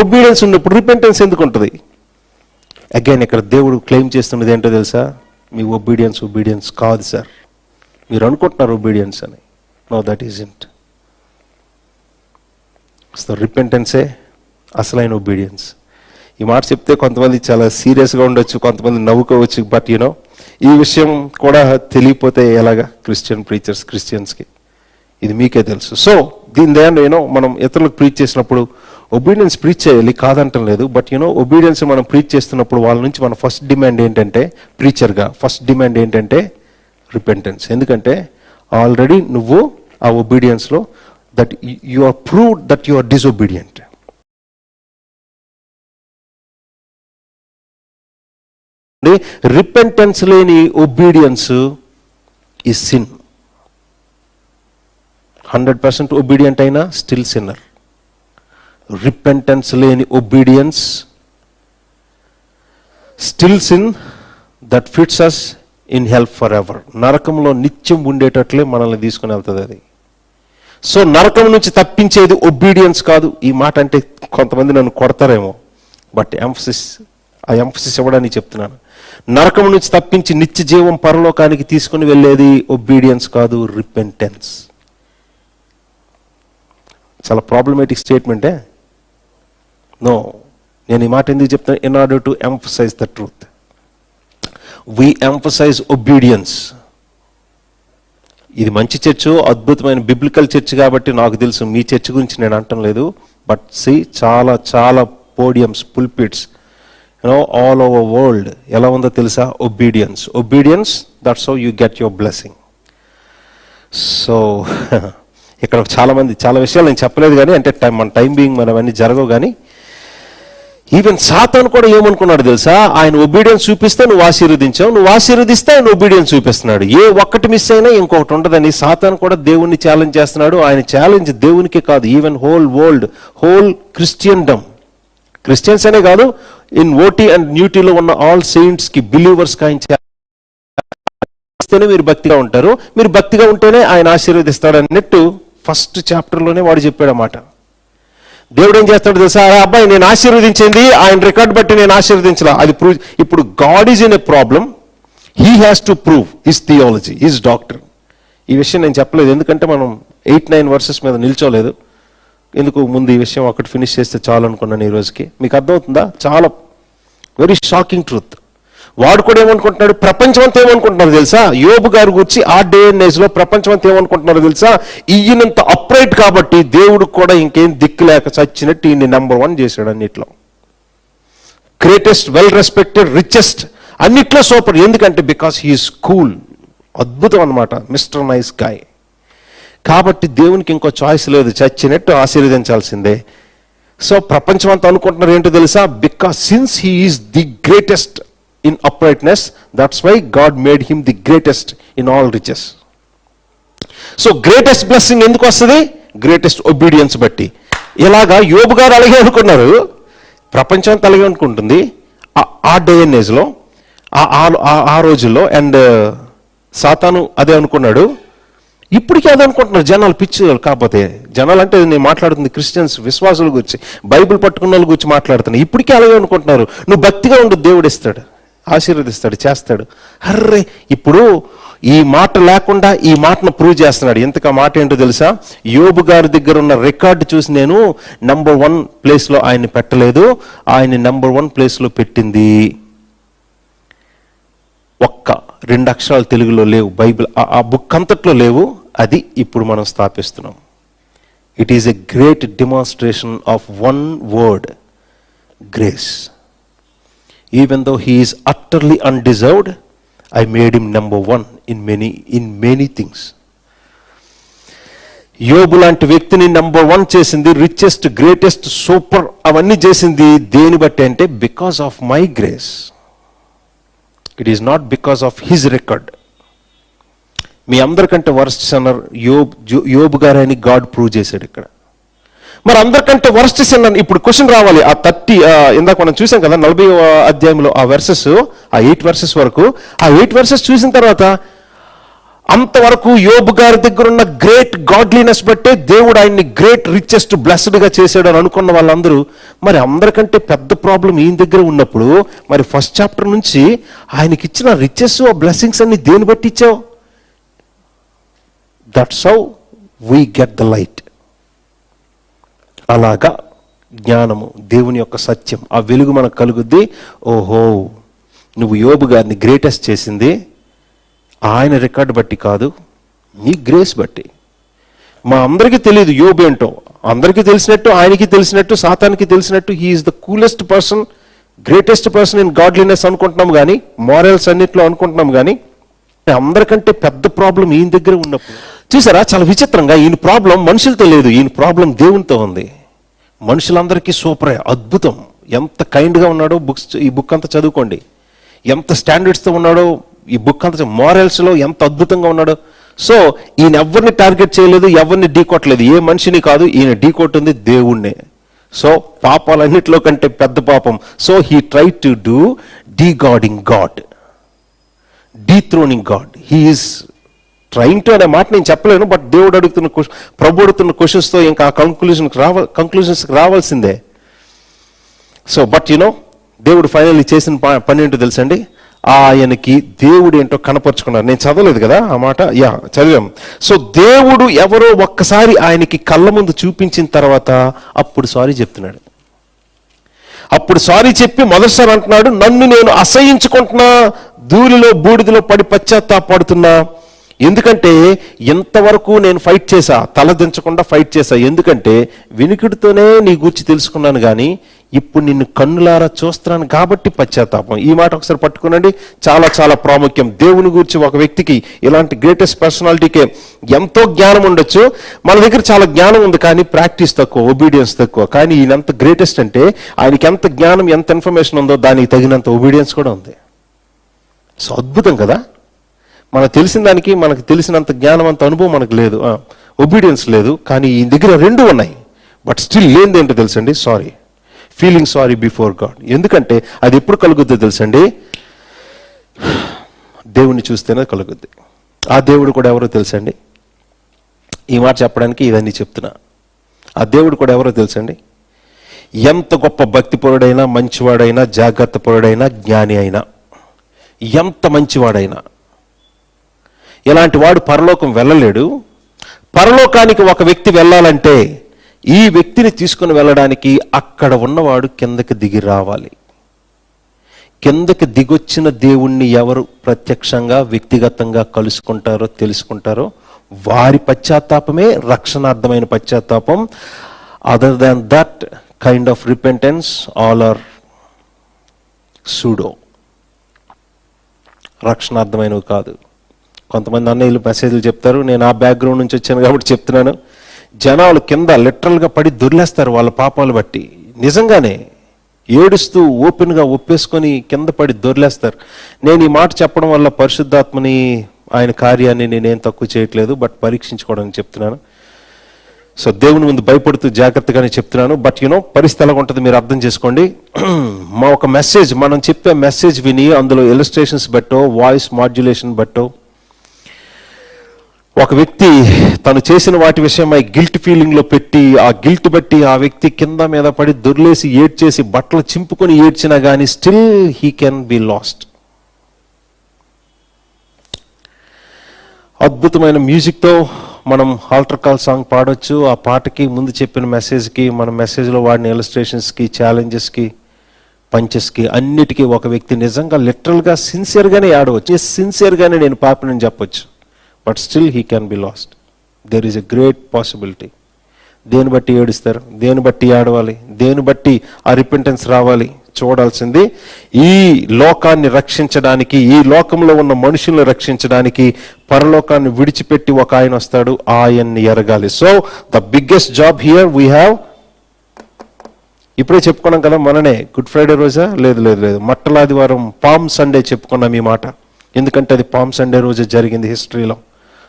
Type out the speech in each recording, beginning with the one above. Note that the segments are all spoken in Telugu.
ఒబీడియన్స్ ఉన్నప్పుడు రిపెంటెన్స్ ఎందుకు ఉంటుంది? అగైన్ ఇక్కడ దేవుడు క్లెయిమ్ చేస్తున్నది ఏంటో తెలుసా? మీ ఒబీడియన్స్ ఒబీడియన్స్ కాదు సార్. మీరు అనుకుంటున్నారు ఒబీడియన్స్ అని. నో దట్ ఈజ్ ఇంట్ సో రిపెంటెన్సే అసలైన ఒబీడియన్స్ ఈ మాట చెప్తే కొంతమంది చాలా సీరియస్గా ఉండొచ్చు కొంతమంది నవ్వుకోవచ్చు బట్ యూనో ఈ విషయం కూడా తెలియపోతే ఎలాగా? క్రిస్టియన్ ప్రీచర్స్ క్రిస్టియన్స్కి ఇది మీకే తెలుసు. సో దీని ద్వారా యూనో మనం ఇతరులకు ప్రీచ్ చేసినప్పుడు ఒబీడియన్స్ ప్రీచ్ చేయాలి కాదంటం లేదు బట్ యూనో ఒబీడియన్స్ మనం ప్రీచ్ చేస్తున్నప్పుడు వాళ్ళ నుంచి మన ఫస్ట్ డిమాండ్ ఏంటంటే ప్రీచర్గా ఫస్ట్ డిమాండ్ ఏంటంటే రిపెంటెన్స్ ఎందుకంటే ఆల్రెడీ నువ్వు ఆ ఒబీడియన్స్లో that you are prove that you are disobedient repentance లేని ఒబీడియన్స్ ఈ సిన్ హండ్రెడ్ పర్సెంట్ ఒబీడియంట్ అయినా స్టిల్ సిన్నర్ రిపెంటెన్స్ లేని obedience still sin that fits us in hell for ever నరకంలో నిత్యం ఉండేటట్లే మనల్ని తీసుకుని వెళ్తుంది అది. సో నరకం నుంచి తప్పించేది ఒబీడియన్స్ కాదు. ఈ మాట అంటే కొంతమంది నన్ను కొడతారేమో బట్ ఎంఫసిస్ ఆ ఎంఫసిస్ ఇవ్వడానికి చెప్తున్నాను. నరకం నుంచి తప్పించి నిత్య జీవం పరలోకానికి తీసుకుని వెళ్ళేది ఒబీడియన్స్ కాదు రిపెంటెన్స్ చాలా ప్రాబ్లమేటిక్ స్టేట్మెంటే నో నేను ఈ మాట ఎందుకు చెప్తాను in order to emphasize the truth we emphasize obedience ఇది మంచి చర్చ్ అద్భుతమైన బిబ్లికల్ చర్చ్ కాబట్టి నాకు తెలుసు మీ చర్చ్ గురించి నేను అంటం లేదు. బట్ సి చాలా చాలా podiums pulpits you know all over world ఎలా ఉందో తెలుసా? Obedience obedience that's how you get your blessing so ఇక్కడ చాలామంది చాలా విషయాలు నేను చెప్పలేదు కానీ అంటే టైం మన టైం బీయింగ్ మన అవన్నీ జరగవు కానీ ఈవెన్ సాతాను కూడా ఏమనుకున్నాడు తెలుసా? ఆయన ఒబీడియన్స్ చూపిస్తే నువ్వు ఆశీర్వదించావు నువ్వు ఆశీర్వదిస్తే ఆయన ఒబీడియన్స్ చూపిస్తున్నాడు. ఏ ఒక్కటి మిస్ అయినా ఇంకొకటి ఉండదని సాతాను కూడా దేవుణ్ణి ఛాలెంజ్ చేస్తున్నాడు. ఆయన ఛాలెంజ్ దేవునికి కాదు even whole world whole Christendom Christians అనే కాదు ఇన్ ఓటీ అండ్ న్యూటీలో ఉన్న ఆల్ సెయింట్స్కి బిలీవర్స్ ఆయన ఇస్తేనే మీరు భక్తిగా ఉంటారు. మీరు భక్తిగా ఉంటేనే ఆయన ఆశీర్వదిస్తాడు అన్నట్టు ఫస్ట్ చాప్టర్లోనే వాడు చెప్పాడు అన్నమాట దేవుడు ఏం చేస్తాడు తెలుసా? "ఆ అబ్బాయి నేను ఆశీర్వదించింది ఆయన రికార్డ్ బట్టి నేను ఆశీర్వదించలా. అది ప్రూవ్ ఇప్పుడు God is in a problem. He has to prove his theology his doctor ఈ విషయం నేను చెప్పలేదు ఎందుకంటే మనం ఎయిట్ నైన్ వర్సెస్ మీద నిల్చోలేదు. ఎందుకు ముందు ఈ విషయం ఒకటి ఫినిష్ చేస్తే చాలు అనుకున్నాను ఈ రోజుకి. మీకు అర్థమవుతుందా? చాలా వెరీ షాకింగ్ ట్రూత్ వాడు కూడా ఏమనుకుంటున్నాడు? ప్రపంచం అంతా ఏమనుకుంటున్నారు తెలుసా? యోబు గారు గురించి ఆ డే అండ్ ఏజ్లో ప్రపంచం అంతా ఏమనుకుంటున్నారు తెలుసా? ఈయనంత అప్రైట్ కాబట్టి దేవుడు కూడా ఇంకేం దిక్కు లేక చచ్చినట్టు ఈయన్ని నెంబర్ వన్ చేశాడు అన్నిట్లో. గ్రేటెస్ట్ వెల్ రెస్పెక్టెడ్ రిచెస్ట్ అన్నిట్లో సూపర్ ఎందుకంటే బికాస్ హీఈస్ కూల్ అద్భుతం అన్నమాట. మిస్టర్ నైస్ గాయ్ కాబట్టి దేవునికి ఇంకో చాయిస్ లేదు. చచ్చినట్టు ఆశీర్వదించాల్సిందే. సో ప్రపంచం అంతా అనుకుంటున్నారు ఏంటో తెలుసా? Because since he is the greatest in uprightness. That's why God made him the greatest in all riches so greatest blessing ఎందుకు వస్తుంది? గ్రేటెస్ట్ ఒబీడియన్స్ బట్టి. ఇలాగా యోబు గారు అలాగే అనుకున్నారు. ప్రపంచం అలాగే అనుకుంటుంది. ఆ- డే అండ్ ఏజ్లో ఆ ఆ- రోజుల్లో అండ్ uh, సాతాను అదే అనుకున్నాడు. ఇప్పటికీ అదే అనుకుంటున్నారు జనాలు పిచ్చి కాకపోతే జనాలు అంటే నేను మాట్లాడుతుంది క్రిస్టియన్స్ విశ్వాసుల గురించి బైబిల్ పట్టుకున్న వాళ్ళ గురించి మాట్లాడుతున్నాయి ఇప్పటికీ అలాగే అనుకుంటున్నారు. నువ్వు భక్తిగా ఉండు దేవుడు ఇస్తాడు. ఆశీర్వదిస్తాడు చేస్తాడు. అర్రే ఇప్పుడు ఈ మాట లేకుండా ఈ మాటను ప్రూవ్ చేస్తున్నాడు. ఎంతకు ఆ మాట ఏంటో తెలుసా? యోబు గారి దగ్గర ఉన్న రికార్డు చూసి నేను నంబర్ వన్ ప్లేస్లో ఆయన్ని పెట్టలేదు. ఆయన నంబర్ వన్ ప్లేస్లో పెట్టింది. ఒక్క రెండు అక్షరాలు తెలుగులో లేవు. బైబిల్ ఆ- ఆ బుక్ అంతట్లో లేవు. అది ఇప్పుడు మనం స్థాపిస్తున్నాం. It is a great demonstration of one word grace even though he is utterly undeserved I made him number one in many in many things యోబు లాంటి వ్యక్తిని నెంబర్ వన్ చేసింది రిచెస్ట్ గ్రేటెస్ట్ సూపర్ అవన్నీ చేసింది దేని బట్టి అంటే because of my grace it is not because of his record మీ అందరికంటే వర్స్ట్ సన్నర్ యోబ్ యోబు గారని గాడ్ ప్రూవ్ చేశాడు ఇక్కడ. మరి అందరికంటే వరస్ట్ అని ఇప్పుడు క్వశ్చన్ రావాలి. ఆ థర్టీ ఇందాక మనం చూసాం కదా నలభై అధ్యాయంలో ఆ వెర్సెస్ ఆ ఎయిట్ వెర్సెస్ వరకు. ఆ ఎయిట్ వెర్సెస్ చూసిన తర్వాత అంతవరకు యోబు గారి దగ్గర ఉన్న గ్రేట్ గాడ్లీనెస్ బట్టే దేవుడు ఆయన్ని గ్రేట్ రిచెస్ట్ బ్లెస్డ్గా చేశాడు అని అనుకున్న వాళ్ళందరూ మరి అందరికంటే పెద్ద ప్రాబ్లం ఈయన దగ్గర ఉన్నప్పుడు మరి ఫస్ట్ చాప్టర్ నుంచి ఆయనకి ఇచ్చిన రిచెస్ ఆ బ్లెస్సింగ్స్ అన్ని దేని బట్టి ఇచ్చావు? That's how we get the light అలాగా జ్ఞానము దేవుని యొక్క సత్యం ఆ వెలుగు మనకు కలుగుద్ది. ఓహో నువ్వు యోబు గారిని గ్రేటెస్ట్ చేసింది. ఆయన రికార్డు బట్టి కాదు నీ గ్రేస్ బట్టి. మా అందరికీ తెలియదు యోబు ఏంటో. అందరికీ తెలిసినట్టు ఆయనకి తెలిసినట్టు సాతానికి తెలిసినట్టు he is the coolest person greatest person in godliness అనుకుంటున్నాం కానీ మారల్స్ అన్నిట్లో అనుకుంటున్నాం కానీ అందరికంటే పెద్ద ప్రాబ్లం ఈయన దగ్గర ఉన్నప్పుడు. చూసారా? చాలా విచిత్రంగా ఈయన ప్రాబ్లం మనుషులతో లేదు ఈయన ప్రాబ్లం దేవునితో ఉంది. మనుషులందరికీ సూపరే అద్భుతం. ఎంత కైండ్గా ఉన్నాడో బుక్స్ ఈ బుక్ అంతా చదువుకోండి. ఎంత స్టాండర్డ్స్తో ఉన్నాడో ఈ బుక్ అంతా మోరల్స్లో ఎంత అద్భుతంగా ఉన్నాడో. సో ఈయన ఎవరిని టార్గెట్ చేయలేదు ఎవరిని ఢీకొట్టలేదు ఏ మనిషిని కాదు ఈయన ఢీకొట్టింది దేవుణ్ణే. సో పాపాలన్నిటిలో కంటే పెద్ద పాపం. So he try to do de godding God dethroning God he is trying to అనే మాట నేను చెప్పలేను బట్ దేవుడు అడుగుతున్న క్వశ్చన్ ప్రభు అడుగుతున్న క్వశ్చన్స్తో ఇంకా కంక్లూషన్కి కంక్లూజన్కి రావ కంక్లూజన్స్కి రావాల్సిందే. సో బట్ యునో దేవుడు ఫైనల్లీ చేసిన ప- పని ఏంటో తెలుసండి? ఆయనకి దేవుడు ఏంటో కనపరుచుకున్నారు. నేను చదవలేదు కదా ఆ మాట? యా చదివాం. సో దేవుడు ఎవరో ఒక్కసారి ఆయనకి కళ్ళ ముందు చూపించిన తర్వాత అప్పుడు సారీ చెప్తున్నాడు. అప్పుడు సారీ చెప్పి మొదటిసారి అంటున్నాడు నన్ను నేను అసహించుకుంటున్నా ధూళిలో బూడిదలో పడి పశ్చాత్తాపడుతున్నా ఎందుకంటే ఇంతవరకు నేను ఫైట్ చేశా తలదించకుండా ఫైట్ చేశా. ఎందుకంటే వినికిడితోనే నీ గురించి తెలుసుకున్నాను కానీ ఇప్పుడు నిన్ను కన్నులారా చూస్తున్నాను కాబట్టి పశ్చాత్తాపం. ఈ మాట ఒకసారి పట్టుకునండి. చాలా చాలా ప్రాముఖ్యం. దేవుని గురించి ఒక వ్యక్తికి ఇలాంటి గ్రేటెస్ట్ పర్సనాలిటీకే ఎంతో జ్ఞానం ఉండొచ్చు. మన దగ్గర చాలా జ్ఞానం ఉంది కానీ ప్రాక్టీస్ తక్కువ ఒబీడియన్స్ తక్కువ. కానీ ఈయన ఎంత గ్రేటెస్ట్ అంటే ఆయనకి ఎంత జ్ఞానం ఎంత ఇన్ఫర్మేషన్ ఉందో దానికి తగినంత ఒబీడియన్స్ కూడా ఉంది. సో అద్భుతం కదా? మనకు తెలిసిన దానికి మనకు తెలిసినంత జ్ఞానం అంత అనుభవం మనకు లేదు. ఒబీడియన్స్ లేదు. కానీ ఈ దగ్గర రెండు ఉన్నాయి. బట్ స్టిల్ లేనిది ఏంటో తెలుసండి? Sorry feeling sorry before God ఎందుకంటే అది ఎప్పుడు కలుగుద్దో తెలుసండి? దేవుణ్ణి చూస్తేనే కలుగుద్ది. ఆ దేవుడు కూడా ఎవరో తెలుసండి? ఈ మాట చెప్పడానికి ఇవన్నీ చెప్తున్నా. ఆ దేవుడు కూడా ఎవరో తెలుసండి? ఎంత గొప్ప భక్తిపరుడైనా మంచివాడైనా జాగ్రత్త పరుడైనా జ్ఞాని అయినా ఎంత మంచివాడైనా ఇలాంటి వాడు పరలోకం వెళ్ళలేడు. పరలోకానికి ఒక వ్యక్తి వెళ్ళాలంటే ఈ వ్యక్తిని తీసుకుని వెళ్ళడానికి అక్కడ ఉన్నవాడు కిందకి దిగి రావాలి. కిందకి దిగొచ్చిన దేవుణ్ణి ఎవరు ప్రత్యక్షంగా వ్యక్తిగతంగా కలుసుకుంటారో తెలుసుకుంటారో వారి పశ్చాత్తాపమే రక్షణార్థమైన పశ్చాత్తాపం. Other than that kind of repentance all are pseudo రక్షణార్థమైనవి కాదు. కొంతమంది అన్నయ్యలు మెసేజ్లు చెప్తారు. నేను ఆ బ్యాక్గ్రౌండ్ నుంచి వచ్చాను కాబట్టి చెప్తున్నాను. జనాలు కింద లిటరల్గా పడి దొర్లేస్తారు వాళ్ళ పాపాలు బట్టి. నిజంగానే ఏడుస్తూ ఓపెన్గా ఒప్పేసుకొని కింద పడి దొర్లేస్తారు. నేను ఈ మాట చెప్పడం వల్ల పరిశుద్ధాత్మని ఆయన కార్యాన్ని నేనేం తక్కువ చేయట్లేదు బట్ పరీక్షించుకోవడానికి చెప్తున్నాను. సో దేవుని ముందు భయపడుతూ జాగ్రత్తగానే చెప్తున్నాను. బట్ యూనో పరిస్థితి ఎలా ఉంటుంది మీరు అర్థం చేసుకోండి. మా ఒక మెసేజ్ మనం చెప్పే మెసేజ్ విని అందులో ఇలస్ట్రేషన్స్ బట్టో వాయిస్ మాడ్యులేషన్ బట్టో ఒక వ్యక్తి తను చేసిన వాటి విషయమై గిల్ట్ ఫీలింగ్లో పెట్టి ఆ గిల్ట్ బట్టి ఆ వ్యక్తి కింద మీద పడి దొర్లేసి ఏడ్చేసి బట్టలు చింపుకొని ఏడ్చినా కానీ still he can be lost. అద్భుతమైన మ్యూజిక్తో మనం ఆల్టర్ కాల్ సాంగ్ పాడొచ్చు. ఆ పాటకి ముందు చెప్పిన మెసేజ్కి మన మెసేజ్లో వాడిన ఇలస్ట్రేషన్స్కి ఛాలెంజెస్కి పంచెస్కి అన్నిటికీ ఒక వ్యక్తి నిజంగా లిటరల్గా సిన్సియర్గానే ఆడవచ్చు సిన్సియర్గానే నేను పాపినని చెప్పొచ్చు. But still he can be lost there is a great possibility దేని బట్టి ఏడుస్తారు? దేని బట్టి ఆడవాలి దేని బట్టి ఆ రిపెంటెన్స్ రావాలి? చూడాల్సింది ఈ లోకాన్ని రక్షించడానికి ఈ లోకంలో ఉన్న మనుషుల్ని రక్షించడానికి పరలోకాన్ని విడిచిపెట్టి ఒక ఆయన వస్తాడు. ఆయన్ని ఎరగాలి. So the biggest job here we have ఇప్పుడే చెప్పుకున్నాం కదా మననే గుడ్ ఫ్రైడే రోజా? లేదు లేదు లేదు. మట్టలాదివారం పామ్ సండే చెప్పుకున్నాం ఈ మాట. ఎందుకంటే అది పామ్ సండే రోజే జరిగింది హిస్టరీలో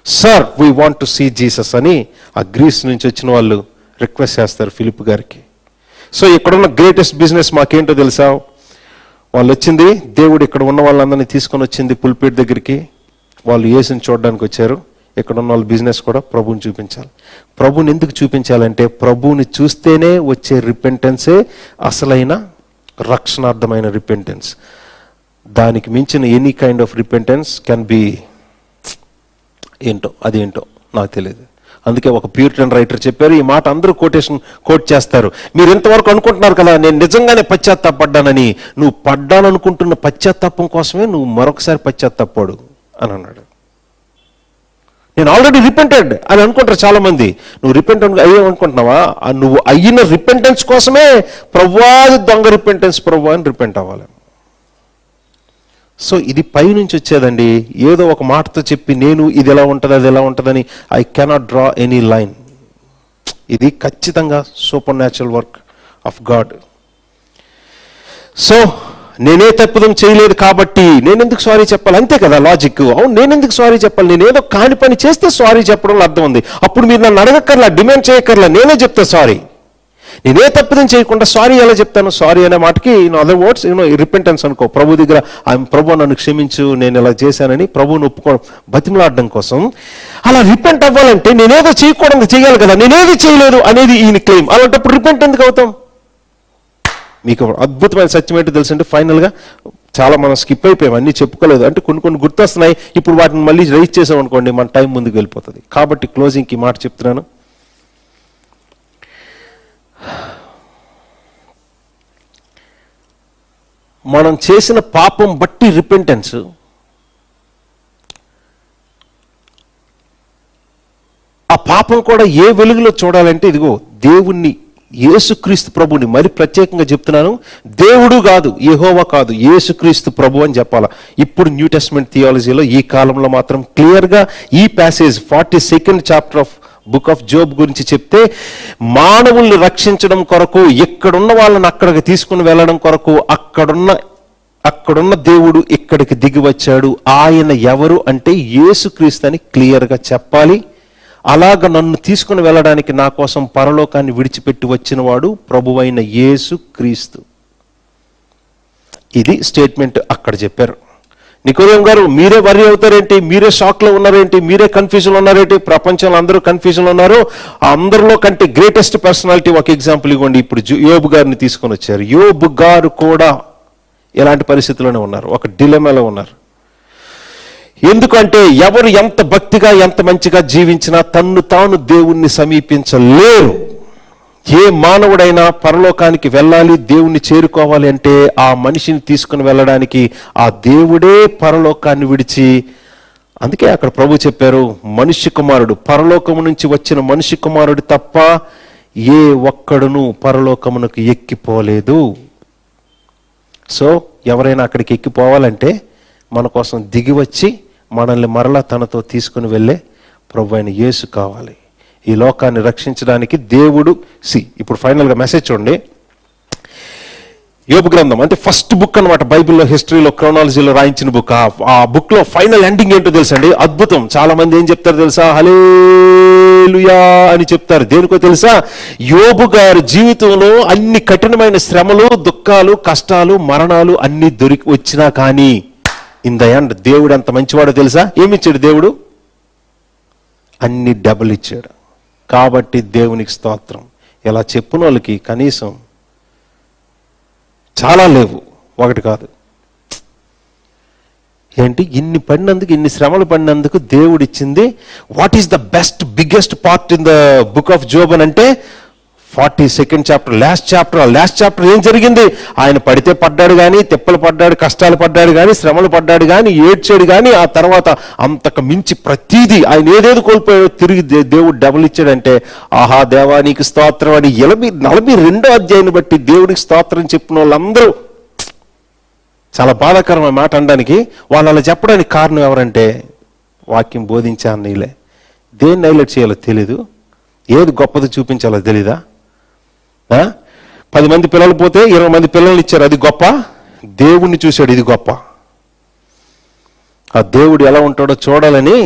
sir we want to see Jesus అని ఆ గ్రీస్ నుంచి వచ్చిన వాళ్ళు రిక్వెస్ట్ చేస్తారు ఫిలిప్ గారికి. సో ఇక్కడున్న గ్రేటెస్ట్ బిజినెస్ మాకేంటో తెలుసా? వాళ్ళు వచ్చింది దేవుడు ఇక్కడ ఉన్న వాళ్ళందరినీ తీసుకొని వచ్చింది పుల్పేట్ దగ్గరికి. వాళ్ళు యేసుని చూడడానికి వచ్చారు. ఇక్కడ ఉన్న వాళ్ళ బిజినెస్ కూడా ప్రభువుని చూపించాలి. ప్రభుని ఎందుకు చూపించాలంటే ప్రభువుని చూస్తేనే వచ్చే రిపెంటెన్సే అసలైన రక్షణార్థమైన రిపెంటెన్స్ దానికి మించిన any kind of repentance can be ఏంటో అదేంటో నాకు తెలియదు. అందుకే ఒక ప్యూరిటన్ రైటర్ చెప్పారు ఈ మాట అందరూ కోటేషన్ కోట్ చేస్తారు. మీరు ఇంతవరకు అనుకుంటున్నారు కదా నేను నిజంగానే పశ్చాత్తాపడ్డానని. నువ్వు పడ్డాననుకుంటున్న పశ్చాత్తాపం కోసమే నువ్వు మరొకసారి పశ్చాత్తాపడు అని అన్నాడు. నేను ఆల్రెడీ రిపెంటెడ్ అని అనుకుంటారు చాలా మంది నువ్వు రిపెంట్ అయ్యే అనుకుంటున్నావా? నువ్వు అయిన రిపెంటెన్స్ కోసమే ప్రవ్వా దొంగ రిపెంటెన్స్ ప్రవ్వా అని రిపెంట్ అవ్వాలి. సో ఇది పైనుంచి వచ్చేదండి. ఏదో ఒక మాటతో చెప్పి నేను ఇది ఎలా ఉంటుంది అది ఎలా ఉంటుందని I cannot draw any line ఇది ఖచ్చితంగా supernatural work of God so నేనే తప్పుదం చేయలేదు కాబట్టి నేనెందుకు సారీ చెప్పాలి? అంతే కదా లాజిక్ అవును నేనెందుకు సారీ చెప్పాలి? నేను ఏదో కాని పని చేస్తే సారీ చెప్పడంలో అర్థం ఉంది. అప్పుడు మీరు నన్ను అడగక్కర్లా డిమాండ్ చేయక్కర్లా నేనే చెప్తా సారీ నేనే తప్పిదం చేయకుండా సారీ ఎలా చెప్తాను? సారీ అనే మాటకి in other words you know repentance అనుకో. ప్రభు దగ్గర ఆయన ప్రభు నన్ను క్షమించు నేను ఇలా చేశానని ప్రభువును ఒప్పుకో బతిమలాడడం కోసం అలా రిపెంట్ అవ్వాలంటే నేనేదో చేయకూడదు చేయాలి కదా. నేనేది చేయలేదు అనేది ఈయన క్లెయిమ్ అలాంటప్పుడు రిపెంట్ ఎందుకు అవుతాం? మీకు అద్భుతమైన సత్యం ఏంటో తెలుసంటే ఫైనల్గా చాలా మనం స్కిప్ అయిపోయాం. అన్నీ చెప్పుకోలేదు. అంటే కొన్ని కొన్ని గుర్తొస్తున్నాయి. ఇప్పుడు వాటిని మళ్ళీ రైజ్ చేసాం అనుకోండి మన టైం ముందుకు వెళ్ళిపోతుంది. కాబట్టి క్లోజింగ్కి మాట చెప్తున్నాను. మనం చేసిన పాపం బట్టి రిపెంటెన్స్ ఆ పాపం కూడా ఏ వెలుగులో చూడాలంటే ఇదిగో దేవుణ్ణి యేసుక్రీస్తు ప్రభుని మరి ప్రత్యేకంగా చెప్తున్నాను. దేవుడు కాదు యెహోవా కాదు యేసుక్రీస్తు ప్రభు అని చెప్పాలా. ఇప్పుడు న్యూ టెస్ట్మెంట్ థియాలజీలో ఈ కాలంలో మాత్రం క్లియర్గా ఈ passage forty second chapter of book of Job గురించి చెప్తే మానవుల్ని రక్షించడం కొరకు ఎక్కడున్న వాళ్ళని అక్కడికి తీసుకుని వెళ్ళడం కొరకు అక్కడున్న అక్కడున్న దేవుడు ఇక్కడికి దిగి వచ్చాడు. ఆయన ఎవరు అంటే యేసుక్రీస్తు అని క్లియర్గా చెప్పాలి. అలాగ నన్ను తీసుకుని వెళ్ళడానికి నా కోసం పరలోకాన్ని విడిచిపెట్టి వచ్చినవాడు ప్రభువైన యేసు క్రీస్తు ఇది స్టేట్మెంట్ అక్కడ చెప్పారు. నికోదేం గారు మీరే వరి అవుతారేంటి? మీరే షాక్లో ఉన్నారేంటి? మీరే కన్ఫ్యూజన్ ఉన్నారేంటి? ప్రపంచంలో అందరూ కన్ఫ్యూజన్ ఉన్నారు. అందరిలో కంటే గ్రేటెస్ట్ పర్సనాలిటీ ఒక ఎగ్జాంపుల్ ఇవ్వండి. ఇప్పుడు జు- యోబు గారిని తీసుకొని వచ్చారు. యోబు గారు కూడా ఎలాంటి పరిస్థితుల్లోనే ఉన్నారు? ఒక డిలెమాలో ఉన్నారు. ఎందుకంటే ఎవరు ఎంత భక్తిగా ఎంత మంచిగా జీవించినా తన్ను తాను దేవుణ్ణి సమీపించలేరు. ఏ మానవుడైనా పరలోకానికి వెళ్ళాలి దేవుణ్ణి చేరుకోవాలి అంటే ఆ మనిషిని తీసుకుని వెళ్ళడానికి ఆ దేవుడే పరలోకాన్ని విడిచి అందుకే అక్కడ ప్రభు చెప్పారు మనుష్య కుమారుడు పరలోకము నుంచి వచ్చిన మనుష్య కుమారుడు తప్ప ఏ ఒక్కడును పరలోకమునకు ఎక్కిపోలేదు. సో ఎవరైనా అక్కడికి ఎక్కిపోవాలంటే మన కోసం దిగి వచ్చి మనల్ని మరలా తనతో తీసుకుని వెళ్ళే ప్రభు అయిన యేసు కావాలి. ఈ లోకాన్ని రక్షించడానికి దేవుడు సి ఇప్పుడు ఫైనల్గా మెసేజ్ చూడండి. యోపు గ్రంథం అంటే ఫస్ట్ బుక్ అన్నమాట బైబిల్లో హిస్టరీలో క్రోనాలజీలో రాయించిన బుక్. ఆ బుక్లో ఫైనల్ ఎండింగ్ ఏంటో తెలుసండి? అద్భుతం. చాలా మంది ఏం చెప్తారు తెలుసా? హలేలుయా అని చెప్తారు. దేనికో తెలుసా? యోబు గారి జీవితంలో అన్ని కఠినమైన శ్రమలు దుఃఖాలు కష్టాలు మరణాలు అన్ని దొరికి వచ్చినా కానీ ఇన్ ద ఎండ్ దేవుడు అంత మంచివాడో తెలుసా? ఏమిచ్చాడు దేవుడు? అన్ని డబుల్ ఇచ్చాడు. కాబట్టి దేవునికి స్తోత్రం. ఇలా చెప్పిన వాళ్ళకి కనీసం చాలా లేవు. ఒకటి కాదు. ఏంటి? ఇన్ని పడినందుకు ఇన్ని శ్రమలు పడినందుకు దేవుడిచ్చింది what is the best biggest part in the book of Job అని అంటే forty second chapter last chapter last chapter ఏం జరిగింది? ఆయన పడితే పడ్డాడు కానీ తిప్పలు పడ్డాడు కష్టాలు పడ్డాడు కానీ శ్రమలు పడ్డాడు కానీ ఏడ్చాడు కానీ ఆ తర్వాత అంతకు మించి ప్రతీది ఆయన ఏదేది కోల్పోయాడో తిరిగి దే- దేవుడు డబుల్ ఇచ్చాడంటే ఆహా దేవానికి స్తోత్రం అని ఎనభై నలభై రెండో అధ్యాయాన్ని బట్టి దేవుడికి స్తోత్రం చెప్పిన వాళ్ళందరూ చాలా బాధాకరమైన మాట అనడానికి వాళ్ళు అలా చెప్పడానికి కారణం ఎవరంటే వాక్యం బోధించాను నీలే దేన్ని హైలైట్ చేయాలో తెలీదు. ఏది గొప్పది చూపించాలో తెలీదా? పది మంది పిల్లలు పోతే ఇరవై మంది పిల్లల్ని ఇచ్చారు. అది గొప్ప? దేవుణ్ణి చూశాడు. ఇది గొప్ప. ఆ దేవుడు ఎలా ఉంటాడో చూడాలని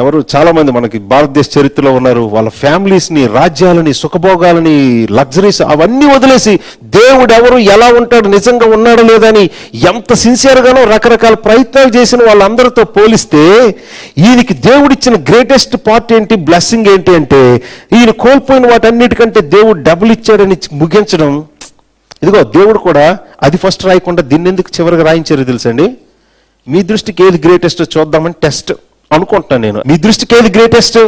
ఎవరు చాలామంది మనకి భారతదేశ చరిత్రలో ఉన్నారు. వాళ్ళ ఫ్యామిలీస్ని రాజ్యాలని సుఖభోగాలని లగ్జరీస్ అవన్నీ వదిలేసి దేవుడు ఎవరు ఎలా ఉంటాడు నిజంగా ఉన్నాడో లేదని ఎంత సిన్సియర్ గానో రకరకాల ప్రయత్నాలు చేసిన వాళ్ళందరితో పోలిస్తే ఈయనకి దేవుడిచ్చిన గ్రేటెస్ట్ పార్ట్ ఏంటి బ్లెస్సింగ్ ఏంటి అంటే ఈయన కోల్పోయిన వాటన్నిటికంటే దేవుడు డబ్బులు ఇచ్చాడని ముగించడం. ఇదిగో దేవుడు కూడా అది ఫస్ట్ రాయకుండా దీన్ని ఎందుకు చివరికి రాయించారు తెలుసండి మీ దృష్టికి ఏది గ్రేటెస్ట్ చూద్దామని టెస్ట్ అనుకుంటాను నేను. మీ దృష్టికి ఏది గ్రేటెస్ట్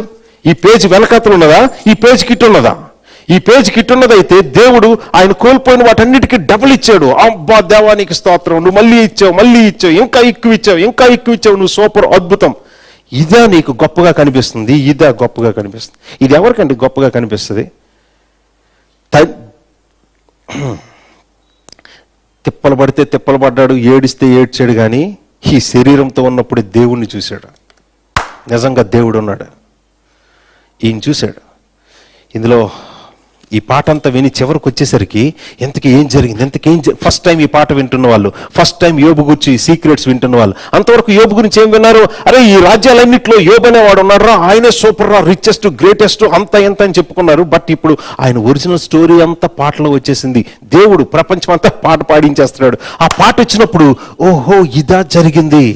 ఈ పేజ్ వెనకతలు ఉన్నదా? ఈ పేజ్ కిట్ ఉన్నదా? ఈ పేజ్ కిట్ ఉన్నదైతే దేవుడు ఆయన కోల్పోయిన వాటన్నిటికీ డబుల్ ఇచ్చాడు. అబ్బా దేవానికి స్తోత్రం. నువ్వు మళ్ళీ ఇచ్చావు మళ్ళీ ఇచ్చావు ఇంకా ఎక్కువ ఇచ్చావు ఇంకా ఎక్కువ ఇచ్చావు. నువ్వు సూపర్ అద్భుతం. ఇదా నీకు గొప్పగా కనిపిస్తుంది. ఇదా గొప్పగా కనిపిస్తుంది. ఇది ఎవరికండి గొప్పగా కనిపిస్తుంది? తిప్పలు పడితే తిప్పలు పడ్డాడు ఏడిస్తే ఏడ్చాడు కానీ ఈ శరీరంతో ఉన్నప్పుడే దేవుణ్ణి చూశాడు. నిజంగా దేవుడు ఉన్నాడు ఈయన చూశాడు. ఇందులో ఈ పాట అంతా విని చివరికి వచ్చేసరికి ఎంతకీ ఏం జరిగింది? ఎంతకి ఏం ఫస్ట్ టైం ఈ పాట వింటున్న వాళ్ళు ఫస్ట్ టైం యోబు గురించి సీక్రెట్స్ వింటున్న వాళ్ళు అంతవరకు యోబు గురించి ఏం విన్నారు? అరే ఈ రాజ్యాలన్నింటిలో యోబు అనేవాడు ఉన్నారా ఆయనే సూపర్ రా రిచెస్ట్ గ్రేటెస్ట్ అంత ఎంత అని చెప్పుకున్నారు. బట్ ఇప్పుడు ఆయన ఒరిజినల్ స్టోరీ అంతా పాటలో వచ్చేసింది. దేవుడు ప్రపంచం అంతా పాట పాడించేస్తున్నాడు. ఆ పాట వచ్చినప్పుడు ఓహో ఇదా జరిగింది.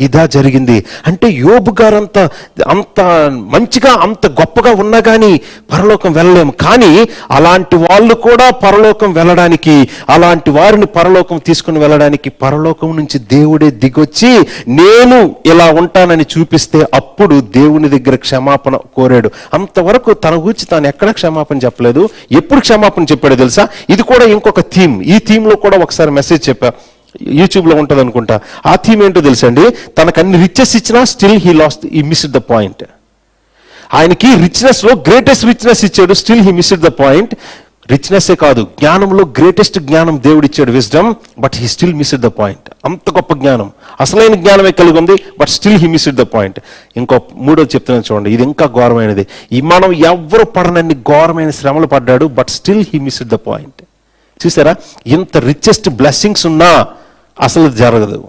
ఇదా జరిగింది. అంటే యోబు గారంత అంత మంచిగా అంత గొప్పగా ఉన్నా కానీ పరలోకం వెళ్ళలేము. కానీ అలాంటి వాళ్ళు కూడా పరలోకం వెళ్ళడానికి అలాంటి వారిని పరలోకం తీసుకుని వెళ్ళడానికి పరలోకం నుంచి దేవుడే దిగొచ్చి నేను ఇలా ఉంటానని చూపిస్తే అప్పుడు దేవుని దగ్గర క్షమాపణ కోరాడు. అంతవరకు తన గురించి తాను ఎక్కడ క్షమాపణ చెప్పలేదు. ఎప్పుడు క్షమాపణ చెప్పాడో తెలుసా? ఇది కూడా ఇంకొక థీమ్. ఈ థీమ్లో కూడా ఒకసారి మెసేజ్ చెప్పా. యూట్యూబ్లో ఉంటుంది అనుకుంటా ఆ థీమ్ ఏంటో తెలుసండి? తనకు అన్ని రిచెస్ ఇచ్చినా స్టిల్ హీ లాస్ట్ ఈ మిస్డ్ ద పాయింట్ ఆయనకి రిచ్నెస్లో గ్రేటెస్ట్ రిచ్నెస్ ఇచ్చాడు still he missed the point రిచ్నెస్సే కాదు జ్ఞానంలో గ్రేటెస్ట్ జ్ఞానం దేవుడు ఇచ్చాడు wisdom but he still miss the point అంత గొప్ప జ్ఞానం. అసలైన జ్ఞానమే కలిగి ఉంది but still he missed the point ఇంకో మూడో చెప్తున్నాను చూడండి ఇది ఇంకా ఘోరమైనది. ఈ మనం ఎవరు పడనన్ని ఘోరమైన శ్రమలు పడ్డాడు but still he missed the point చూసారా? ఇంత రిచెస్ట్ బ్లెస్సింగ్స్ ఉన్నా అసలు జరగదు.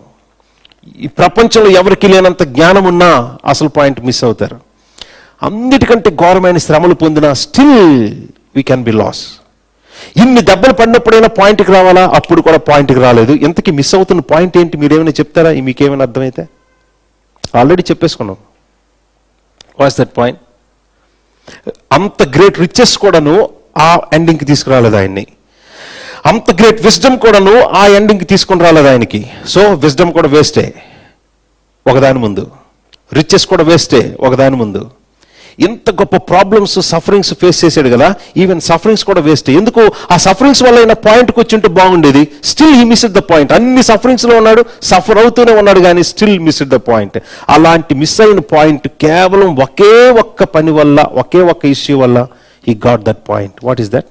ఈ ప్రపంచంలో ఎవరికి లేనంత జ్ఞానం ఉన్నా అసలు పాయింట్ మిస్ అవుతారు. అన్నిటికంటే ఘోరమైన శ్రమలు పొందిన still we can be lost ఇన్ని దెబ్బలు పడినప్పుడైనా పాయింట్కి రావాలా? అప్పుడు కూడా పాయింట్కి రాలేదు. ఇంతకీ మిస్ అవుతున్న పాయింట్ ఏంటి? మీరేమైనా చెప్తారా? మీకేమైనా అర్థమైతే? ఆల్రెడీ చెప్పేసుకున్నాం. వాట్స్ దట్ పాయింట్ అంత గ్రేట్ రిచెస్ కూడాను ఆ ఎండింగ్కి తీసుకురాలేదు ఆయన్ని. అంత గ్రేట్ విజ్డమ్ కూడాను ఆ ఎండింగ్కి తీసుకుని రాలేదు ఆయనకి. సో విజ్డమ్ కూడా వేస్టే ఒకదాని ముందు. రిచెస్ కూడా వేస్టే ఒకదాని ముందు. ఇంత గొప్ప ప్రాబ్లమ్స్ సఫరింగ్స్ ఫేస్ చేశాడు కదా ఈవెన్ సఫరింగ్స్ కూడా వేస్ట్. ఎందుకు? ఆ సఫరింగ్స్ వల్ల అయినా పాయింట్కి వచ్చి ఉంటే బాగుండేది. Still he miss the point అన్ని సఫరింగ్స్లో ఉన్నాడు సఫర్ అవుతూనే ఉన్నాడు కానీ స్టిల్ మిస్ ద పాయింట్ అలాంటి మిస్ అయిన పాయింట్ కేవలం ఒకే ఒక్క పని వల్ల ఒకే ఒక్క ఇష్యూ వల్ల ఈ got that point what is that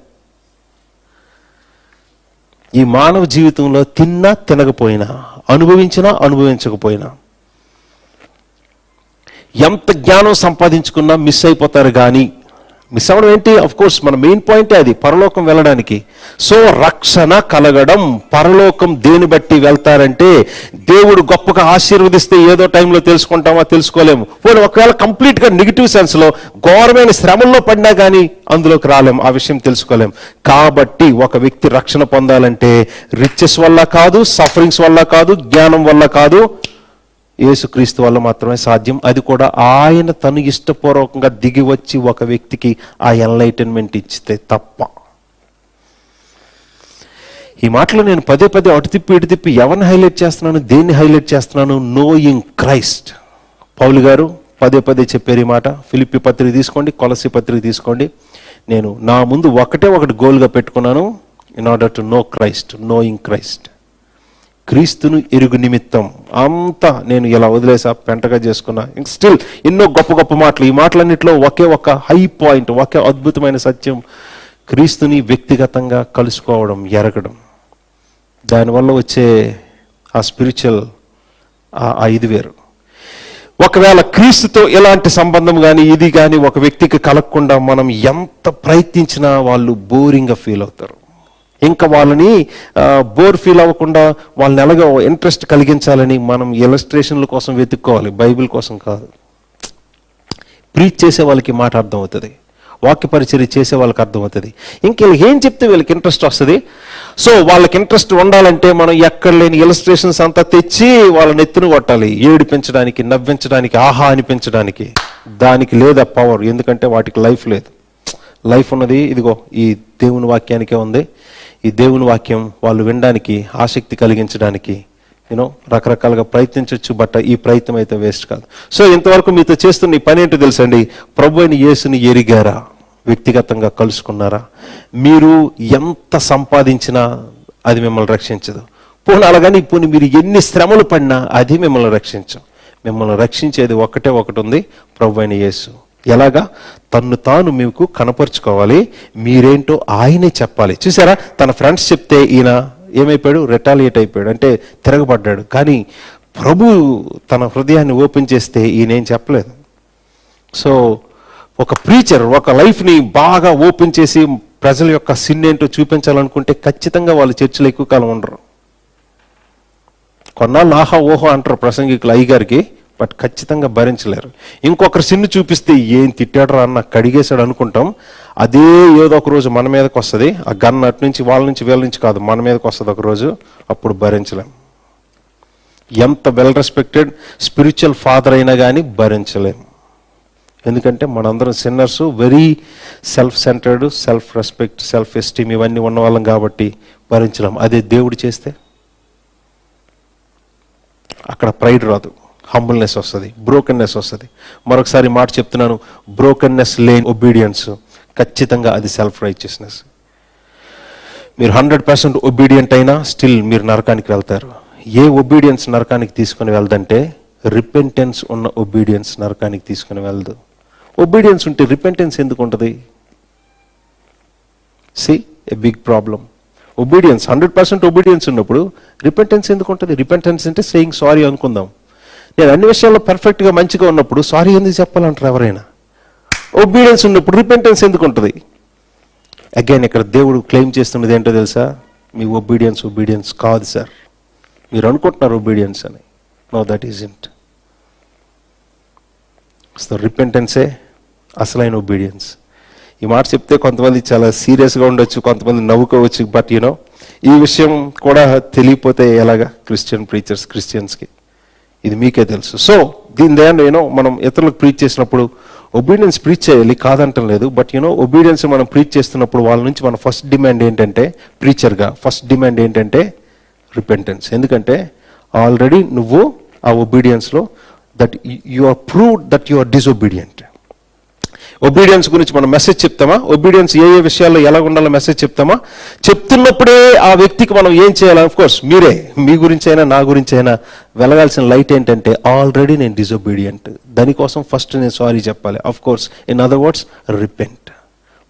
ఈ మానవ జీవితంలో తిన్నా తినకపోయినా అనుభవించినా అనుభవించకపోయినా ఎంత జ్ఞానం సంపాదించుకున్నా మిస్ అయిపోతారు కానీ మిస్ అవ్వడం ఏంటి? అఫ్ కోర్స్ మన మెయిన్ పాయింటే అది పరలోకం వెళ్ళడానికి. సో రక్షణ కలగడం పరలోకం దేని బట్టి వెళ్తారంటే దేవుడు గొప్పగా ఆశీర్వదిస్తే ఏదో టైంలో తెలుసుకుంటామా తెలుసుకోలేము. పోనీ ఒకవేళ కంప్లీట్గా నెగిటివ్ సెన్స్లో ఘోరమైన శ్రమల్లో పడినా కానీ అందులోకి రాలేం ఆ విషయం తెలుసుకోలేం కాబట్టి ఒక వ్యక్తి రక్షణ పొందాలంటే రిచెస్ వల్ల కాదు సఫరింగ్స్ వల్ల కాదు జ్ఞానం వల్ల కాదు యేసుక్రీస్తు వల్ల మాత్రమే సాధ్యం. అది కూడా ఆయన తను ఇష్టపూర్వకంగా దిగి వచ్చి ఒక వ్యక్తికి ఆ ఎన్లైటన్మెంట్ ఇచ్చితే తప్ప. ఈ మాటలో నేను పదే పదే అటు తిప్పి ఇటు తిప్పి ఎవరిని హైలైట్ చేస్తున్నాను? దేన్ని హైలైట్ చేస్తున్నాను? నోయింగ్ క్రైస్ట్ పౌలు గారు పదే పదే చెప్పారు ఈ మాట. ఫిలిప్పి పత్రిక తీసుకోండి కొలసి పత్రిక తీసుకోండి. నేను నా ముందు ఒకటే ఒకటి గోల్గా పెట్టుకున్నాను. In order to know Christ knowing Christ క్రీస్తును ఎరుగు నిమిత్తం. అంతా నేను ఇలా వదిలేసా? పెంటగా చేసుకున్నా. ఇంక స్టిల్ ఎన్నో గొప్ప గొప్ప మాటలు. ఈ మాటలన్నింటిలో ఒకే ఒక హై పాయింట్ ఒకే అద్భుతమైన సత్యం. క్రీస్తుని వ్యక్తిగతంగా కలుసుకోవడం ఎరగడం. దానివల్ల వచ్చే ఆ స్పిరిచువల్ ఆ ఇది వేరు. ఒకవేళ క్రీస్తుతో ఎలాంటి సంబంధం కానీ ఇది కానీ ఒక వ్యక్తికి కలగకుండా మనం ఎంత ప్రయత్నించినా వాళ్ళు బోరింగ్గా ఫీల్ అవుతారు. ఇంకా వాళ్ళని బోర్ ఫీల్ అవ్వకుండా వాళ్ళని ఎలాగో ఇంట్రెస్ట్ కలిగించాలని మనం ఇలస్ట్రేషన్ల కోసం వెతుక్కోవాలి బైబిల్ కోసం కాదు. ప్రీచ్ చేసే వాళ్ళకి మాట అర్థమవుతుంది. వాక్య పరిచర్య చేసే వాళ్ళకి అర్థమవుతుంది. ఇంక వీళ్ళకి ఏం చెప్తే వీళ్ళకి ఇంట్రెస్ట్ వస్తుంది? సో వాళ్ళకి ఇంట్రెస్ట్ ఉండాలంటే మనం ఎక్కడ లేని ఇలస్ట్రేషన్స్ అంతా తెచ్చి వాళ్ళ నెత్తిన కొట్టాలి. ఏడిపించడానికి నవ్వించడానికి ఆహా అనిపించడానికి. దానికి లేదా పవర్ ఎందుకంటే వాటికి లైఫ్ లేదు. లైఫ్ ఉన్నది. ఇదిగో ఈ దేవుని వాక్యానికే ఉంది. ఈ దేవుని వాక్యం వాళ్ళు వినడానికి ఆసక్తి కలిగించడానికి యూనో రకరకాలుగా ప్రయత్నించవచ్చు బట్ ఈ ప్రయత్నం అయితే వేస్ట్ కాదు. సో ఇంతవరకు మీతో చేస్తున్న ఈ పని ఏంటో తెలుసండి ప్రభు అయిన యేసుని ఎరిగారా? వ్యక్తిగతంగా కలుసుకున్నారా? మీరు ఎంత సంపాదించినా అది మిమ్మల్ని రక్షించదు. పోనీ అలాగని పోనీ మీరు ఎన్ని శ్రమలు పడినా అది మిమ్మల్ని రక్షించం మిమ్మల్ని రక్షించేది ఒకటే ఒకటి ఉంది ప్రభు అయిన యేసు. ఎలాగా? తన్ను తాను మీకు కనపరుచుకోవాలి. మీరేంటో ఆయనే చెప్పాలి. చూసారా తన ఫ్రెండ్స్ చెప్తే ఈయన ఏమైపోయాడు? రిటాలియేట్ అయిపోయాడు. అంటే తిరగబడ్డాడు. కానీ ప్రభు తన హృదయాన్ని ఓపెన్ చేస్తే ఈయన ఏం చెప్పలేదు. సో ఒక ప్రీచర్ ఒక లైఫ్ని బాగా ఓపెన్ చేసి ప్రజల యొక్క సిన్ ఏంటో చూపించాలనుకుంటే ఖచ్చితంగా వాళ్ళు చర్చిలో ఎక్కువ కాలం ఉండరు. కొన్నాళ్ళు ఆహా ఓహో అంటారు ప్రసంగికులు అయ్యగారికి. బట్ ఖచ్చితంగా భరించలేరు. ఇంకొకరు సిన్ను చూపిస్తే ఏం తిట్టాడరా అన్న కడిగేశాడు అనుకుంటాం. అదే ఏదో ఒక రోజు మన మీదకి వస్తుంది. ఆ గన్ అటు నుంచి వాళ్ళ నుంచి వీళ్ళ నుంచి కాదు మన మీదకి వస్తుంది ఒకరోజు అప్పుడు భరించలేం. ఎంత వెల్ రెస్పెక్టెడ్ స్పిరిచువల్ ఫాదర్ అయినా కానీ భరించలేం. ఎందుకంటే మనందరం sinners very self centered self respect self esteem ఇవన్నీ ఉన్న వాళ్ళం కాబట్టి భరించలేం. అదే దేవుడు చేస్తే అక్కడ ప్రైడ్ రాదు. హంబుల్నెస్ వస్తుంది బ్రోకన్నెస్ వస్తుంది. మరొకసారి మాట చెప్తున్నాను బ్రోకన్నెస్ లేని ఒబీడియన్స్ ఖచ్చితంగా అది సెల్ఫ్ రైచియస్నెస్ మీరు హండ్రెడ్ పర్సెంట్ ఒబీడియంట్ అయినా స్టిల్ మీరు నరకానికి వెళ్తారు. ఏ ఒబీడియన్స్ నరకానికి తీసుకుని వెళ్దంటే రిపెంటెన్స్ ఉన్న ఒబీడియన్స్ నరకానికి తీసుకుని వెళ్దు. ఒబీడియన్స్ ఉంటే రిపెంటెన్స్ ఎందుకు ఉంటుంది? See a big problem obedience hundred percent obedience ఉన్నప్పుడు రిపెంటెన్స్ ఎందుకు ఉంటుంది? రిపెంటెన్స్ అంటే సేయింగ్ సారీ అనుకుందాం. నేను అన్ని విషయాల్లో పర్ఫెక్ట్గా మంచిగా ఉన్నప్పుడు సారీ ఎందుకు చెప్పాలంటారు ఎవరైనా? ఒబీడియన్స్ ఉన్నప్పుడు రిపెంటెన్స్ ఎందుకు ఉంటుంది? అగైన్ ఇక్కడ దేవుడు క్లెయిమ్ చేస్తున్నది ఏంటో తెలుసా? మీ ఒబీడియన్స్ ఒబీడియన్స్ కాదు సార్. మీరు అనుకుంటున్నారు ఒబీడియన్స్ అని. నో దట్ ఈజ్ ఇంట్ సో రిపెంటెన్సే అసలైన ఒబీడియన్స్ ఈ మాట చెప్తే కొంతమంది చాలా సీరియస్గా ఉండొచ్చు కొంతమంది నవ్వుకోవచ్చు బట్ యూనో ఈ విషయం కూడా తెలియపోతే ఎలాగా? క్రిస్టియన్ ప్రీచర్స్ క్రిస్టియన్స్కి ఇది మీకే తెలుసు. సో దీని దేని యూనో మనం ఇతరులకు ప్రీచ్ చేసినప్పుడు ఒబీడియన్స్ ప్రీచ్ చేయాలి కాదంటం లేదు. బట్ యూనో ఒబీడియన్స్ మనం ప్రీచ్ చేస్తున్నప్పుడు వాళ్ళ నుంచి మన ఫస్ట్ డిమాండ్ ఏంటంటే ప్రీచర్గా ఫస్ట్ డిమాండ్ ఏంటంటే రిపెంటెన్స్ ఎందుకంటే ఆల్రెడీ నువ్వు ఆ ఒబీడియన్స్లో that you are prove that you are disobedient obedience గురించి మనం మెసేజ్ చెప్తామా? ఒబీడియన్స్ ఏ ఏ విషయాల్లో ఎలా ఉండాలో మెసేజ్ చెప్తామా? చెప్తున్నప్పుడే ఆ వ్యక్తికి మనం ఏం చేయాలి? అఫ్ కోర్స్ మీరే. మీ గురించి అయినా నా గురించి అయినా వెలగాల్సిన లైట్ ఏంటంటే ఆల్రెడీ నేను డిజొబీడియంట్ దానికోసం ఫస్ట్ నేను సారీ చెప్పాలి. Of course in other words repent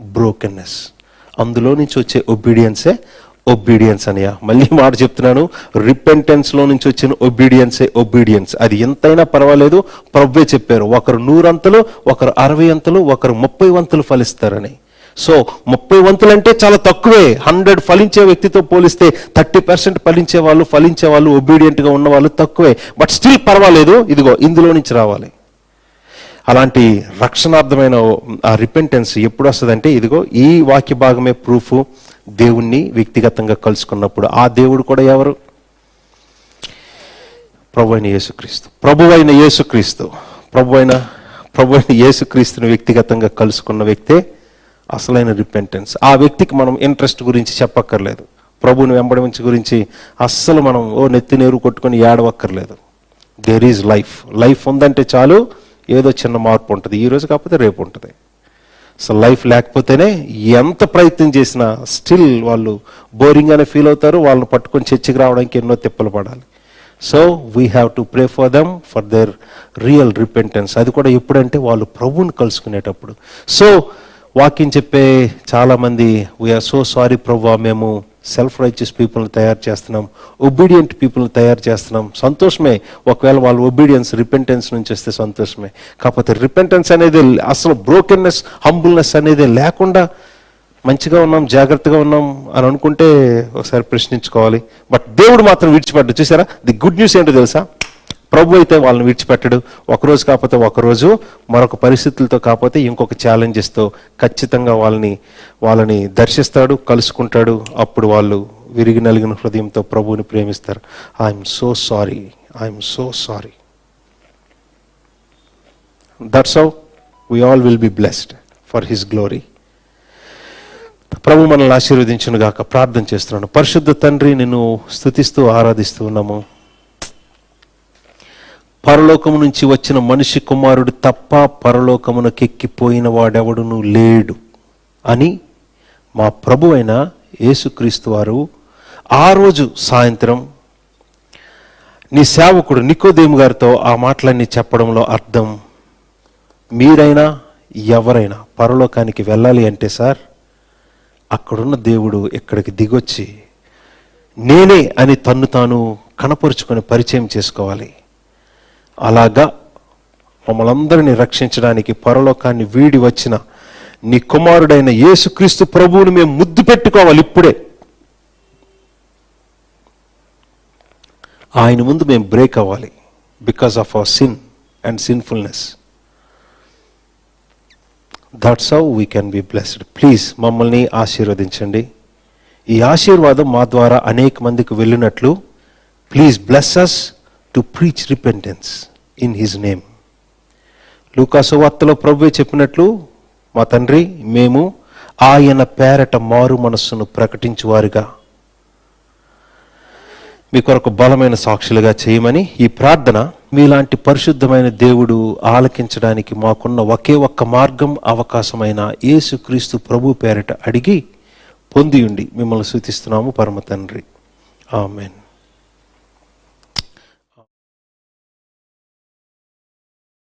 brokenness అందులో నుంచి వచ్చే ఒబీడియన్సే ఒబీడియన్స్ అనియా. మళ్ళీ మాట చెప్తున్నాను రిపెంటెన్స్లో నుంచి వచ్చిన ఒబీడియన్సే ఒబీడియన్స్ అది ఎంతైనా పర్వాలేదు ప్రవ్వే చెప్పారు ఒకరు నూరంతలు ఒకరు అరవై అంతలు ఒకరు ముప్పై వంతులు ఫలిస్తారని. సో ముప్పై వంతులు అంటే చాలా తక్కువే. హండ్రెడ్ ఫలించే వ్యక్తితో పోలిస్తే థర్టీ పర్సెంట్ ఫలించే వాళ్ళు ఫలించే వాళ్ళు ఒబీడియంట్గా ఉన్న వాళ్ళు తక్కువే. బట్ స్టిల్ పర్వాలేదు ఇదిగో ఇందులో నుంచి రావాలి. అలాంటి రక్షణార్థమైన ఆ రిపెంటెన్స్ ఎప్పుడు వస్తుందంటే ఇదిగో ఈ వాక్య భాగమే ప్రూఫ్ దేవుణ్ణి వ్యక్తిగతంగా కలుసుకున్నప్పుడు ఆ దేవుడు కూడా ఎవరు? ప్రభు అయిన యేసుక్రీస్తు. ప్రభు అయిన యేసుక్రీస్తు. ప్రభు అయిన ప్రభు అయిన యేసుక్రీస్తుని వ్యక్తిగతంగా కలుసుకున్న వ్యక్తే అసలైన రిపెంటెన్స్. ఆ వ్యక్తికి మనం ఇంట్రెస్ట్ గురించి చెప్పక్కర్లేదు. ప్రభుని వెంబడించి గురించి అస్సలు మనం ఓ నెత్తి నేరు కొట్టుకొని ఏడవక్కర్లేదు. దేర్ ఈజ్ లైఫ్ లైఫ్ ఉందంటే చాలు ఏదో చిన్న మార్పు ఉంటుంది. ఈ రోజు కాకపోతే రేపు ఉంటుంది. సో లైఫ్ లేకపోతేనే ఎంత ప్రయత్నం చేసినా స్టిల్ వాళ్ళు బోరింగ్ అనే ఫీల్ అవుతారు వాళ్ళని పట్టుకొని చర్చికి రావడానికి ఎన్నో తిప్పలు పడాలి. So we have to pray for them for their real repentance అది కూడా ఎప్పుడంటే వాళ్ళు ప్రభువుని కలుసుకునేటప్పుడు. సో వాక్యం చెప్పే చాలామంది వీఆర్ సో సారీ ప్రభు మేము సెల్ఫ్ రైచియస్ పీపుల్ని తయారు చేస్తున్నాం ఒబీడియంట్ పీపుల్ని తయారు చేస్తున్నాం. సంతోషమే. ఒకవేళ వాళ్ళు ఒబీడియన్స్ రిపెంటెన్స్ నుంచి వస్తే సంతోషమే. కాకపోతే రిపెంటెన్స్ అనేది అసలు బ్రోకెన్నెస్ హంబుల్నెస్ అనేది లేకుండా మంచిగా ఉన్నాం జాగ్రత్తగా ఉన్నాం అని అనుకుంటే ఒకసారి ప్రశ్నించుకోవాలి. బట్ దేవుడు మాత్రం విడిచిపడ్డు చూసారా ది గుడ్ న్యూస్ ఏంటో తెలుసా? ప్రభు అయితే వాళ్ళని విడిచిపెట్టడు. ఒకరోజు కాకపోతే ఒకరోజు మరొక పరిస్థితులతో కాకపోతే ఇంకొక ఛాలెంజెస్తో ఖచ్చితంగా వాళ్ళని వాళ్ళని దర్శిస్తాడు కలుసుకుంటాడు. అప్పుడు వాళ్ళు విరిగి నలిగిన హృదయంతో ప్రభువుని ప్రేమిస్తారు. I'm so sorry I'm so sorry that's how we all will be blessed for his glory ప్రభు మనల్ని ఆశీర్వదించును గాక ప్రార్థన చేస్తున్నాను. పరిశుద్ధ తండ్రి నిన్ను స్థుతిస్తూ ఆరాధిస్తూ ఉన్నాము. పరలోకము నుంచి వచ్చిన మనిషి కుమారుడు తప్ప పరలోకమునకెక్కిపోయిన వాడెవడును లేడు అని మా ప్రభు అయిన యేసుక్రీస్తు వారు ఆ రోజు సాయంత్రం నీ సేవకుడు నికోదేము గారితో ఆ మాటలన్నీ చెప్పడంలో అర్థం మీరైనా ఎవరైనా పరలోకానికి వెళ్ళాలి అంటే సార్ అక్కడున్న దేవుడు ఇక్కడికి దిగొచ్చి నేనే అని తన్ను తాను కనపరుచుకొని పరిచయం చేసుకోవాలి. అలాగా మమ్మల్ని రక్షించడానికి పరలోకాన్ని వీడి వచ్చిన నీ కుమారుడైన యేసుక్రీస్తు ప్రభువుని మేము ముద్దు పెట్టుకోవాలి ఇప్పుడే. ఆయన ముందు మేము బ్రేక్ అవ్వాలి because of our sin and sinfulness that's how we can be blessed please మమ్మల్ని ఆశీర్వదించండి. ఈ ఆశీర్వాదం మా ద్వారా అనేక మందికి వెళ్ళినట్లు please bless us to preach repentance in his name లూకాసువార్తలో ప్రభువే చెప్పినట్లు మా తండ్రి మేము ఆయన పేరట మారు మనస్సును ప్రకటించువారుగా. మీ కొరకు బలమైన సాక్షులుగా చేయమని ఈ ప్రార్థన మీలాంటి పరిశుద్ధమైన దేవుడు ఆలకించడానికి మాకున్న ఒకే ఒక్క మార్గం అవకాశమైన యేసుక్రీస్తు ప్రభు పేరట అడిగి పొందియుండి. మిమ్మల్ని సూచిస్తున్నాము పరమ తండ్రి. ఆమెన్.